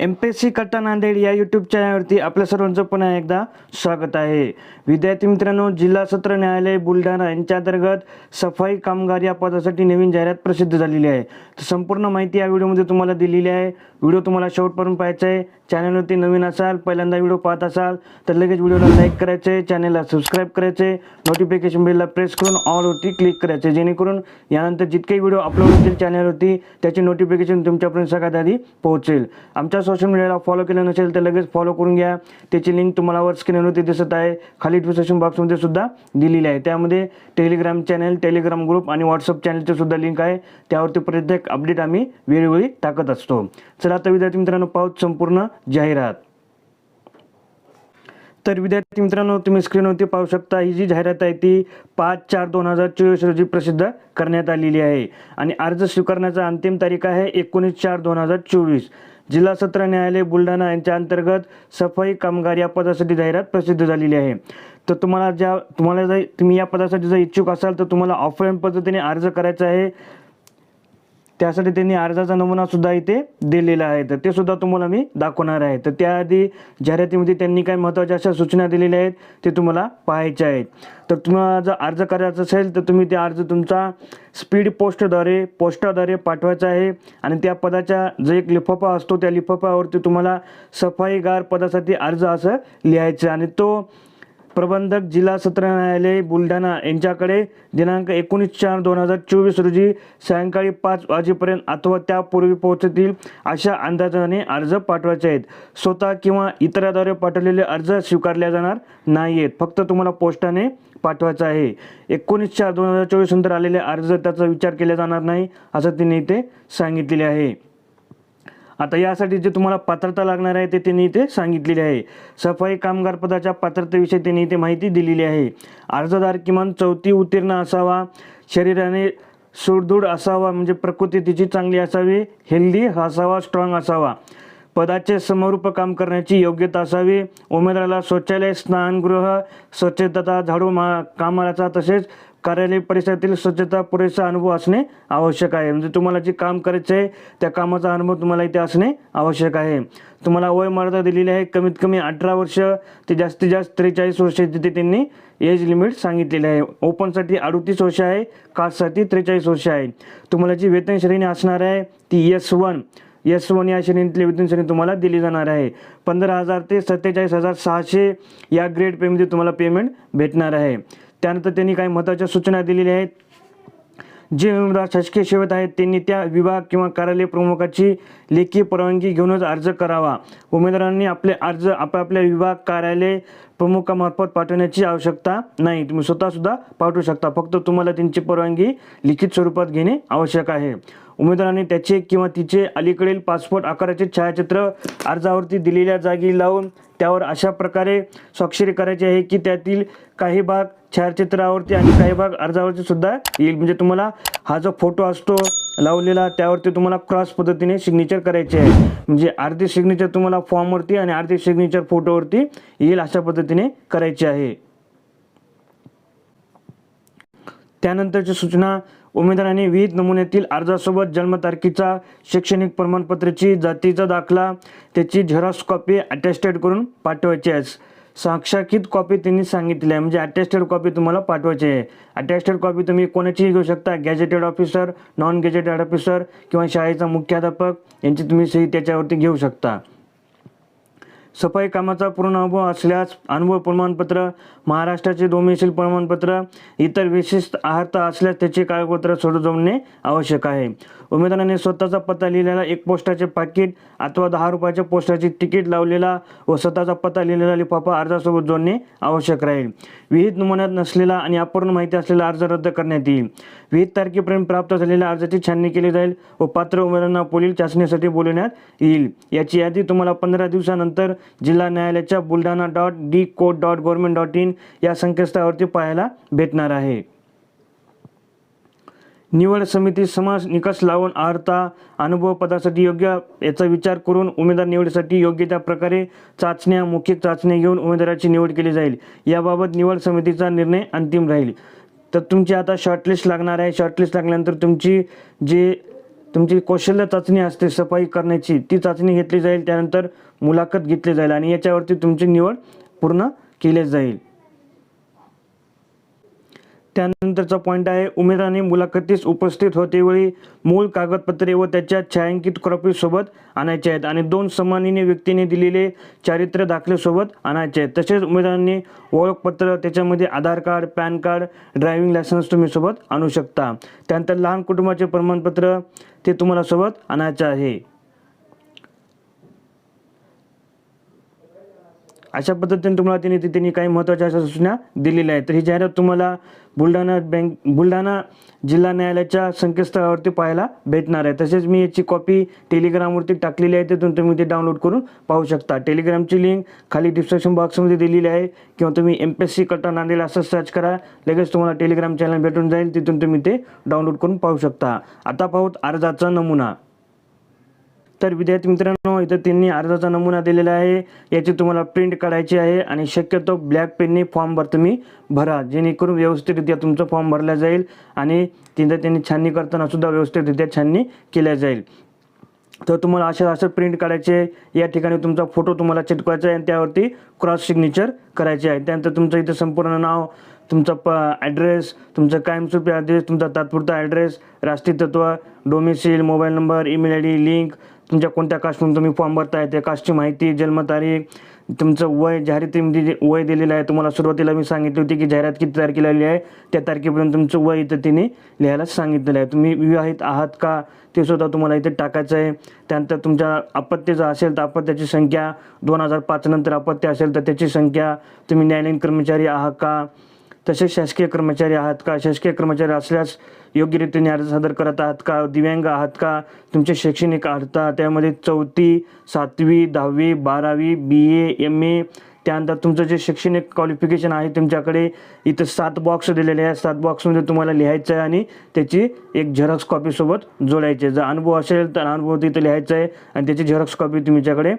M P S C कट्टा नांदेड या YouTube चॅनलवरती आपल्या सर्वांचं पुन्हा एकदा स्वागत आहे. विद्यार्थी मित्रांनो जिल्हा सत्र न्यायालय बुलढाणा यांच्या अंतर्गत सफाई कामगार या पदासाठी नवीन जाहिरात प्रसिद्ध झालेली आहे. तर संपूर्ण माहिती या व्हिडिओमध्ये तुम्हाला दिलेली आहे. व्हिडिओ तुम्हाला शेवटपर्यंत पाहायचा आहे. चॅनलवरती नवीन असाल पहिल्यांदा व्हिडिओ पाहत असाल तर लगेच व्हिडिओला लाईक करायचे चॅनलला सबस्क्राईब करायचे नोटिफिकेशन बेलला प्रेस करून ऑलवरती क्लिक करायचे जेणेकरून यानंतर जितके व्हिडिओ अपलोड होतील चॅनलवरती त्याची नोटिफिकेशन तुमच्यापर्यंत सगळ्यात आधी पोहोचेल. आमच्या सोशल मीडियाला फॉलो केलं नसेल तर लगेच फॉलो करून घ्या. त्याची लिंक तुम्हाला वर स्क्रीनवरती दिसत आहे. खाली डिस्क्रिप्शन बॉक्समध्ये सुद्धा दिलेली आहे. त्यामध्ये टेलिग्राम चॅनल टेलिग्राम ग्रुप आणि व्हॉट्सअप चॅनलचे सुद्धा लिंक आहे. त्यावरती प्रत्येक अपडेट आम्ही वेळोवेळी टाकत असतो. चला आता विद्यार्थी मित्रांनो पाहूत संपूर्ण जाहिरात. तर विद्यार्थी मित्रांनो तुम्ही स्क्रीनवरती पाहू शकता ही जी जाहिरात आहे ती पाच चार दोन हजार चोवीस रोजी प्रसिद्ध करण्यात आलेली आहे. आणि अर्ज स्वीकारण्याचा अंतिम तारीख आहे एकोणीस चार दोन हजार चोवीस. जिल्हा सत्र न्यायालय बुलढाणा यांच्या अंतर्गत सफाई कामगार या पदासाठी जाहिरात प्रसिद्ध झालेली आहे. तर तुम्हाला ज्या तुम्हाला जर तुम्ही या पदासाठी जर इच्छुक असाल तर तुम्हाला ऑफलाईन पद्धतीने अर्ज करायचा आहे. त्यासाठी त्यांनी अर्जाचा नमुना सुद्धा इथे दिलेला आहे. तर ते सुद्धा तुम्हाला मी दाखवणार आहे. तर त्याआधी जाहिरातीमध्ये त्यांनी काही महत्त्वाच्या अशा सूचना दिलेल्या आहेत ते तुम्हाला पाहायच्या आहेत. तर तुम्हाला जर अर्ज करायचा असेल तर तुम्ही ते अर्ज तुमचा स्पीड पोस्टद्वारे पोस्टाद्वारे पाठवायचा आहे. आणि त्या पदाच्या जो एक लिफाफा असतो त्या लिफाफ्यावरती तुम्हाला सफाईगार पदासाठी अर्ज असं लिहायचं आणि तो प्रबंधक जिल्हा सत्र न्यायालय बुलढाणा यांच्याकडे दिनांक एकोणीस चार दोन हजार चोवीस रोजी सायंकाळी पाच वाजेपर्यंत अथवा त्यापूर्वी पोहोचतील अशा अंदाजाने अर्ज पाठवायचे आहेत. स्वतः किंवा इतराद्वारे पाठवलेले अर्ज स्वीकारले जाणार नाही आहेत फक्त तुम्हाला पोस्टाने पाठवायचं आहे. एकोणीस चार दोन हजार चोवीस नंतर आलेले अर्ज त्याचा विचार केला जाणार नाही असं तिने इथे सांगितलेले आहे. आता यासाठी जे तुम्हाला पात्रता लागणार आहे ते त्यांनी इथे सांगितलेले आहे. सफाई कामगार पदाच्या पात्रतेविषयी त्यांनी इथे माहिती दिलेली आहे. अर्जदार किमान चौथी उत्तीर्ण असावा शरीराने सुडधूड असावा म्हणजे प्रकृती तिची चांगली असावी हेल्दी असावा स्ट्रॉंग असावा. पदाचे समरूप काम करण्याची योग्यता असावी. उमेदवाराला शौचालय स्नानगृह स्वच्छता झाडू मा कामाचा तसेच कार्यालय परिसरातील स्वच्छता पुरेसा अनुभव असणे आवश्यक आहे. म्हणजे तुम्हाला जे काम करायचं आहे त्या कामाचा अनुभव तुम्हाला इथे असणे आवश्यक आहे. तुम्हाला वय मर्यादा दिलेली आहे कमीत कमी अठरा वर्ष ते जास्तीत जास्त त्रेचाळीस वर्ष तिथे त्यांनी एज लिमिट सांगितलेली आहे. ओपनसाठी अडतीस वर्ष आहे कास्टसाठी त्रेचाळीस वर्ष आहे. तुम्हाला जी वेतन श्रेणी असणार आहे ती एस वन एस वन या श्रेणीतली वेतन श्रेणी तुम्हाला दिली जाणार आहे. पंधरा हजार ते सत्तेचाळीस हजार सहाशे या ग्रेड पेमध्ये तुम्हाला पेमेंट भेटणार आहे. त्यानंतर त्यांनी काही महत्त्वाच्या सूचना दिलेल्या आहेत. जे उमेदवार शासकीय सेवेत आहेत त्यांनी त्या विभाग किंवा कार्यालय प्रमुखाची लेखी परवानगी घेऊनच अर्ज करावा. उमेदवारांनी आपले अर्ज आपापल्या विभाग कार्यालय प्रमुखामार्फत पाठवण्याची आवश्यकता नाही. तुम्ही स्वतःसुद्धा पाठवू शकता. फक्त तुम्हाला त्यांची परवानगी लिखित स्वरूपात घेणे आवश्यक आहे. उमेदवाराने त्याचे किंवा तिचे अलीकडील पासपोर्ट आकाराचे छायाचित्र अर्जावरती दिलेल्या जागी लावून त्यावर अशा प्रकारे स्वाक्षरी करायची आहे की त्यातील काही भाग छायाचित्रावरती आणि काही भाग अर्जावरती सुद्धा येईल. म्हणजे तुम्हाला हा जो फोटो असतो लावलेला त्यावरती तुम्हाला क्रॉस पद्धतीने सिग्नेचर करायचे आहे. म्हणजे अर्धी सिग्नेचर तुम्हाला फॉर्मवरती आणि अर्धी सिग्नेचर फोटोवरती येईल अशा पद्धतीने करायची आहे. त्यानंतरची सूचना उमेदवारांनी विहित नमुन्यातील अर्जासोबत जन्मतारखेचा शैक्षणिक प्रमाणपत्राची जातीचा दाखला त्याची झेरॉक्स कॉपी अटॅस्टेड करून पाठवायची आहे. साक्षाकित कॉपी त्यांनी सांगितली आहे. म्हणजे अटॅस्टेड कॉपी तुम्हाला पाठवायची आहे. अटॅस्टेड कॉपी तुम्ही कोणाचीही घेऊ शकता. Gazetted officer non gazetted officer किंवा शाळेचा मुख्याध्यापक यांची तुम्ही सही त्याच्यावरती घेऊ शकता. सफाई कामाचा पूर्ण अनुभव असल्यास अनुभव प्रमाणपत्र महाराष्ट्राचे डोमेशील प्रमाणपत्र इतर विशिष्ट आहारता असल्यास त्याचे कागदपत्र सोडवणे आवश्यक आहे. उमेदवाराने स्वतःचा पत्ता लिहिलेला एक पोस्टाचे पाकिट अथवा दहा रुपयाच्या पोस्टाची तिकीट लावलेला व स्वतःचा पत्ता लिहिलेला लिफाफा अर्जासोबत जोडणे आवश्यक राहील. विहित नमुन्यात नसलेला आणि अपूर्ण माहिती असलेला अर्ज रद्द करण्यात येईल. विहित तारखेपर्यंत प्राप्त झालेल्या अर्जाची छाननी केली जाईल व पात्र उमेदवारांना पुढील चाचणीसाठी बोलवण्यात येईल. याची यादी तुम्हाला पंधरा दिवसानंतर जिल्हा न्यायालयाच्या Buldhana dot D code dot government dot in या संकेतस्थळावरती पाहायला भेटणार आहे. निवड समिती समाज निकष लावून अर्हता अनुभव पदासाठी योग्य याचा विचार करून उमेदवार निवडीसाठी योग्य त्या प्रकारे चाचण्या मुख्य चाचण्या घेऊन उमेदवाराची निवड केली जाईल. याबाबत निवड समितीचा निर्णय अंतिम राहील. तर तुमची आता शॉर्टलिस्ट लागणार आहे. शॉर्टलिस्ट लागल्यानंतर तुमची जे तुमची कौशल्य चाचणी असते सफाई करण्याची ती चाचणी घेतली जाईल त्यानंतर मुलाखत घेतली जाईल आणि याच्यावरती तुमची निवड पूर्ण केली जाईल. त्यानंतरचा पॉईंट आहे. उमेदवाराने मुलाखतीस उपस्थित होतेवेळी मूळ कागदपत्रे व त्याच्या छायांकित क्रॉपीसोबत सोबत आणायचे आहेत. आणि दोन सन्माननीय व्यक्तीने दिलेले चारित्र्य दाखलेसोबत आणायचे आहेत. तसेच उमेदवारांनी ओळखपत्र त्याच्यामध्ये Aadhaar card PAN card driving licence तुम्ही सोबत आणू शकता. त्यानंतर लहान कुटुंबाचे प्रमाणपत्र ते तुम्हाला सोबत आणायचं आहे. अशा पद्धतीने तुम्हाला त्यांनी त्यांनी काही महत्त्वाच्या अशा सूचना दिलेल्या आहेत. तर ही जाहिरात तुम्हाला बुलढाणा बँक बुलढाणा जिल्हा न्यायालयाच्या संकेतस्थळावरती पाहायला भेटणार आहे. तसेच मी याची कॉपी टेलिग्रामवरती टाकलेली आहे. तिथून तुम्ही ते डाउनलोड करून पाहू शकता. टेलिग्रामची लिंक खाली डिस्क्रिप्शन बॉक्समध्ये दिलेली आहे. किंवा तुम्ही एम पी एस सी कटा नांदेड असं सर्च करा. लगेच तुम्हाला टेलिग्राम चॅनल भेटून जाईल. तिथून तुम्ही ते डाउनलोड करून पाहू शकता. आता पाहूत अर्जाचा नमुना. तर विद्यार्थी मित्रांनो इथं त्यांनी अर्जाचा नमुना दिलेला आहे. याची तुम्हाला प्रिंट काढायची आहे आणि शक्यतो ब्लॅक पेनने फॉर्म भर तुम्ही भरा जेणेकरून व्यवस्थितरित्या तुमचा फॉर्म भरला जाईल आणि तिथं त्यांनी छाननी करताना सुद्धा व्यवस्थितरित्या छाननी केल्या जाईल. तर तुम्हाला अशा असं प्रिंट काढायचे या ठिकाणी तुमचा फोटो तुम्हाला चिटकवायचा आहे आणि त्यावरती क्रॉस सिग्नेचर करायचे आहे. त्यानंतर तुमचं इथं संपूर्ण नाव तुमचा प ॲड्रेस तुमचं कायमस्वरूपी ॲड्रेस तुमचा तात्पुरता ॲड्रेस राष्ट्रीय तत्व domicile mobile number email I D link तुमच्या कोणत्या कास्टमधून तुम्ही फॉर्म भरताय त्या कास्टची माहिती जन्मतारीख तुमचं वय जाहिरातीमध्ये जे वय दिलेलं आहे तुम्हाला सुरुवातीला मी सांगितली होती की जाहिरात किती तारखेला आली आहे त्या तारखेपर्यंत तुमचं वय इथं तिने लिहायला सांगितलेलं आहे. तुम्ही विवाहित आहात का ते सुद्धा तुम्हाला इथे टाकायचं आहे. त्यानंतर तुमच्या अपत्याचं असेल तर अपत्याची संख्या दोन हजार पाचनंतर अपत्य असेल तर त्याची संख्या तुम्ही न्यायालयीन कर्मचारी आहात का तसेच शासकीय कर्मचारी आहात का शासकीय कर्मचारी असल्यास योग्य रीतीने अर्ज सादर करत आहात का? दिव्यांग आहात का? तुमचे शैक्षणिक अर्थ त्यामध्ये चौथी सातवी दहावी बारावी बी ए एम ए त्यानंतर तुमचं जे शैक्षणिक क्वालिफिकेशन आहे तुमच्याकडे इथं सात बॉक्स दिलेले आहे सात बॉक्समध्ये तुम्हाला लिहायचं आहे आणि त्याची एक झेरॉक्स कॉपीसोबत जोडायची आहे. जर अनुभव असेल तर अनुभव तिथं लिहायचं आहे आणि त्याची झेरॉक्स कॉपी तुमच्याकडे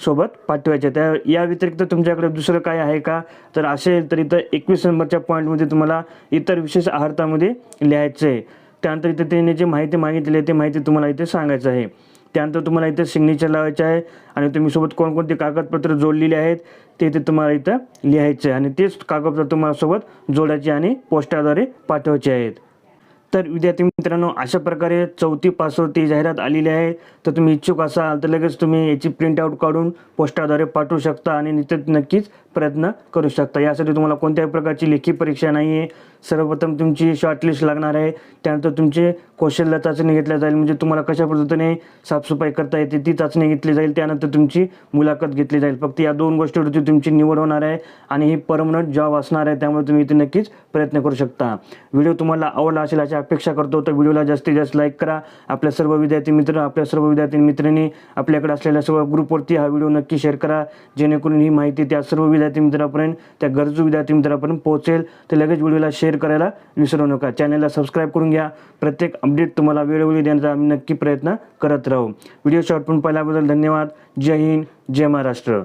सोबत पाठवायचे. त्या या व्यतिरिक्त तुमच्याकडे दुसरं काय आहे का? तर असेल तर इथं एकवीस नंबरच्या पॉईंटमध्ये तुम्हाला इतर विशेष आहारतामध्ये लिहायचं आहे त्यानंतर इथं त्यांनी जी माहिती मागितली आहे ती माहिती तुम्हाला इथे सांगायचं आहे. त्यानंतर तुम्हाला इथे सिग्नेचर लावायचं आहे आणि तुम्ही सोबत कोणकोणते कागदपत्र जोडलेली आहेत ते इथे तुम्हाला इथं लिहायचं आहे आणि तेच कागदपत्र तुम्हाला सोबत जोडायचे आणि पोस्टाद्वारे पाठवायचे आहेत. तर विद्यार्थी मित्रांनो अशा प्रकारे चौथी पासवरती जाहिरात आलेली आहे. तर तुम्ही इच्छुक असाल तर लगेच तुम्ही याची प्रिंटआउट काढून पोस्टाद्वारे पाठवू शकता आणि नित्य नक्कीच प्रयत्न करू शकता. यासाठी तुम्हाला कोणत्याही प्रकारची लेखी परीक्षा नाही आहे सर्वप्रथम तुमची शॉर्टलिस्ट लागणार आहे. त्यानंतर तुमचे कौशल्य चाचणी घेतल्या जाईल. म्हणजे तुम्हाला कशा पद्धतीने साफसफाई करता येते ती चाचणी घेतली जाईल. त्यानंतर तुमची मुलाखत घेतली जाईल. फक्त या दोन गोष्टीवरती तुमची निवड होणार आहे आणि ही परमनंट जॉब असणार आहे. त्यामुळे तुम्ही इथे नक्कीच प्रयत्न करू शकता. व्हिडिओ तुम्हाला आवडला असेल अशी अपेक्षा करतो. तर व्हिडिओला जास्तीत जास्त लाईक करा. आपल्या सर्व विद्यार्थी मित्र आपल्या सर्व विद्यार्थी मित्रांनी आपल्याकडे असलेल्या सर्व ग्रुपवरती हा व्हिडिओ नक्की शेअर करा. जेणेकरून ही माहिती त्या सर्व विद्यार्थी मित्रापर्यंत त्या गरजू विद्यार्थी मित्रापर्यंत पोहोचेल. तर लगेच व्हिडिओला शेअर शेअर करायला विसरू नका. चॅनलला सबस्क्राईब करून घ्या. प्रत्येक अपडेट तुम्हाला वेळोवेळी देण्याचा आम्ही नक्की प्रयत्न करत राहू. व्हिडिओ शॉर्ट पण पाहिल्याबद्दल धन्यवाद. जय हिंद. जय महाराष्ट्र.